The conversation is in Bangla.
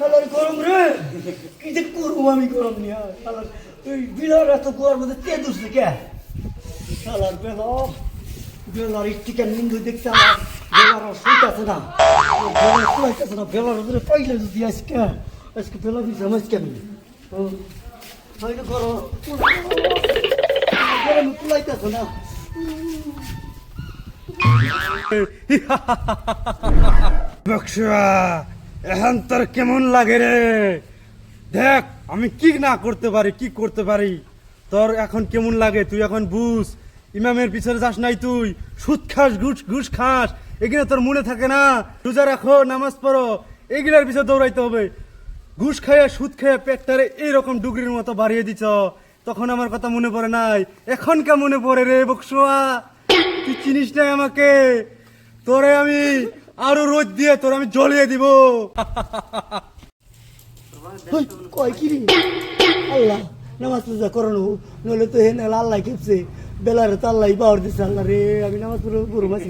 শালার গরম রে। কি যে করব আমি গরম নিয়ে? শালার ওই বিলার এত গোয়ার মধ্যে তে দুসছে কে? শালার বেলা, বেলার কেন নিন্দু দেখছে আমার বেলার শুইতেছে না। বেলার শুইতেছে না, বেলার ওদের পাইলে যদি আজকে আজকে বেলা দিচ্ছে আমার আজকে আমি। হয়তো গরম গরম বক্সা এখন তোর কেমন লাগে রে? দেখ, আমি কি না করতে পারি, কি করতে পারি? তোর এখন কেমন লাগে? তুই এখন বুঝ। ইমামের পিছনে যাস নাই তুই। সুদ খাস, ঘুষ ঘুষ খাস। এগুলো তোর মনে থাকে না। রোজা রাখো, নামাজ পড়ো। এগুলোর পিছনে দৌড়াইতে হবে। ঘুষ খাইয়া, সুদ খাইয়া পেটটারে এইরকম ডুগরির মতো বাড়িয়ে দিছ। তখন আমার কথা মনে পড়ে নাই। এখন কে মনে পড়ে রে বকসুয়া তুই চিনিস নাই আমাকে? তোরে আমি আরও রোদ দিয়ে তোর আমি জ্বলিয়ে দিব। কয় কি আল্লাহ, নামাজ পূজা করানো নইলে তো হে নাহলে আল্লাহ খেপছে। বেলারে তো আল্লাহ পাওয়ার দিচ্ছে আল্লাহ রে, আমি নামাজ পড়ে গরু মাছি